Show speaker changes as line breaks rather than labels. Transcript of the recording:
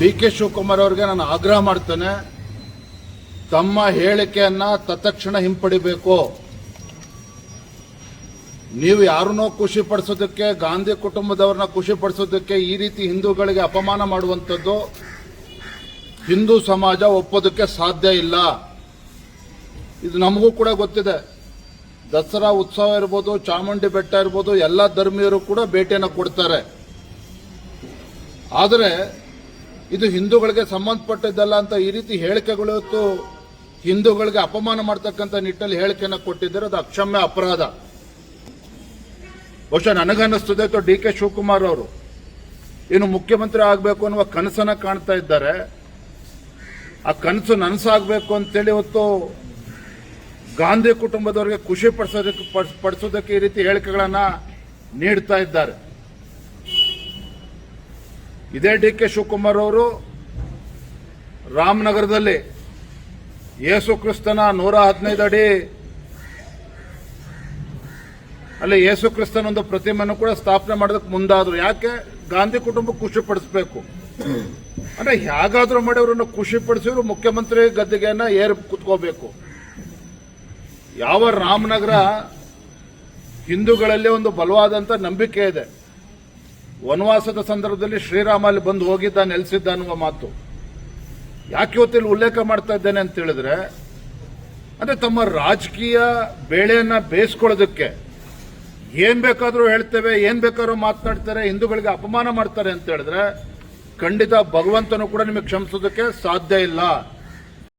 D K Shivakumar ಅವರಿಗೆ ನಾನು ಆಗ್ರಹ ಮಾಡ್ತೇನೆ. ತಮ್ಮ ಹೇಳಿಕೆಯನ್ನ ತತ್ಕ್ಷಣ ಹಿಂಪಡಿಬೇಕು. ನೀವು ಯಾರನ್ನೋ ಖುಷಿ ಪಡಿಸೋದಕ್ಕೆ, ಗಾಂಧಿ ಕುಟುಂಬದವ್ರನ್ನ ಖುಷಿ ಪಡಿಸೋದಕ್ಕೆ ಈ ರೀತಿ ಹಿಂದೂಗಳಿಗೆ ಅಪಮಾನ ಮಾಡುವಂಥದ್ದು ಹಿಂದೂ ಸಮಾಜ ಒಪ್ಪೋದಕ್ಕೆ ಸಾಧ್ಯ ಇಲ್ಲ. ಇದು ನಮಗೂ ಕೂಡ ಗೊತ್ತಿದೆ. ದಸರಾ ಉತ್ಸವ ಇರ್ಬೋದು, ಚಾಮುಂಡಿ ಬೆಟ್ಟ ಇರ್ಬೋದು, ಎಲ್ಲ ಧರ್ಮೀಯರು ಕೂಡ ಭೇಟಿಯನ್ನು ಕೊಡ್ತಾರೆ. ಆದರೆ ಇದು ಹಿಂದೂಗಳಿಗೆ ಸಂಬಂಧಪಟ್ಟದ್ದಲ್ಲ ಅಂತ ಈ ರೀತಿ ಹೇಳಿಕೆಗಳು ಇವತ್ತು ಹಿಂದೂಗಳಿಗೆ ಅಪಮಾನ ಮಾಡ್ತಕ್ಕಂಥ ನಿಟ್ಟಲ್ಲಿ ಹೇಳಿಕೆಯನ್ನು ಕೊಟ್ಟಿದ್ದಾರೆ. ಅದು ಅಕ್ಷಮ್ಯ ಅಪರಾಧ. ಬಹುಶಃ ನನಗನ್ನಿಸ್ತದೆ ಅಥವಾ ಡಿ ಕೆ ಶಿವಕುಮಾರ್ ಅವರು. ಇನ್ನು ಮುಖ್ಯಮಂತ್ರಿ ಆಗಬೇಕು ಅನ್ನುವ ಕನಸನ್ನು ಕಾಣ್ತಾ ಇದ್ದಾರೆ. ಆ ಕನಸು ನನಸಾಗಬೇಕು ಅಂತೇಳಿ ಇವತ್ತು ಗಾಂಧಿ ಕುಟುಂಬದವರಿಗೆ ಖುಷಿ ಪಡಿಸೋದಕ್ಕೆ ಪಡಿಸ್- ಪಡಿಸೋದಕ್ಕೆ ಈ ರೀತಿ ಹೇಳಿಕೆಗಳನ್ನ ನೀಡ್ತಾ ಇದ್ದಾರೆ. ಇದೇ ಡಿ ಕೆ ಶಿವಕುಮಾರ್ ಅವರು ರಾಮನಗರದಲ್ಲಿ ಯೇಸು ಕ್ರಿಸ್ತನ ನೂರ ಹದಿನೈದು ಅಡಿ ಅಲ್ಲಿ ಯೇಸು ಕ್ರಿಸ್ತನ ಒಂದು ಪ್ರತಿಮೆಯನ್ನು ಕೂಡ ಸ್ಥಾಪನೆ ಮಾಡೋದಕ್ಕೆ ಮುಂದಾದ್ರು. ಯಾಕೆ? ಗಾಂಧಿ ಕುಟುಂಬ ಖುಷಿ ಪಡಿಸ್ಬೇಕು. ಅಂದ್ರೆ ಹೇಗಾದ್ರೂ ಮಾಡಿ ಅವರನ್ನು ಖುಷಿ ಪಡಿಸಿದ್ರು ಮುಖ್ಯಮಂತ್ರಿ ಗದ್ದಿಗೆಯನ್ನ ಏರ್ ಕುತ್ಕೋಬೇಕು. ಯಾವ ರಾಮನಗರ ಹಿಂದೂಗಳಲ್ಲಿ ಒಂದು ಬಲವಾದಂತ ನಂಬಿಕೆ ಇದೆ. ವನವಾಸದ ಸಂದರ್ಭದಲ್ಲಿ ಶ್ರೀರಾಮ ಅಲ್ಲಿ ಬಂದು ಹೋಗಿದ್ದ, ನೆಲೆಸಿದ್ದ ಅನ್ನುವ ಮಾತು. ಯಾಕೆ ಇವತ್ತಿಲ್ಲಿ ಉಲ್ಲೇಖ ಮಾಡ್ತಾ ಇದ್ದೇನೆ ಅಂತ ಹೇಳಿದ್ರೆ, ಅಂದ್ರೆ ತಮ್ಮ ರಾಜಕೀಯ ಬೇಳೆಯನ್ನ ಬೇಯಿಸ್ಕೊಳ್ಳೋದಕ್ಕೆ ಏನ್ ಬೇಕಾದರೂ ಹೇಳ್ತೇವೆ, ಏನ್ ಬೇಕಾದ್ರೂ ಮಾತನಾಡ್ತಾರೆ, ಹಿಂದೂಗಳಿಗೆ ಅಪಮಾನ ಮಾಡ್ತಾರೆ ಅಂತ ಹೇಳಿದ್ರೆ ಖಂಡಿತ ಭಗವಂತನು ಕೂಡ ನಿಮಗೆ ಕ್ಷಮಿಸೋದಕ್ಕೆ ಸಾಧ್ಯ ಇಲ್ಲ.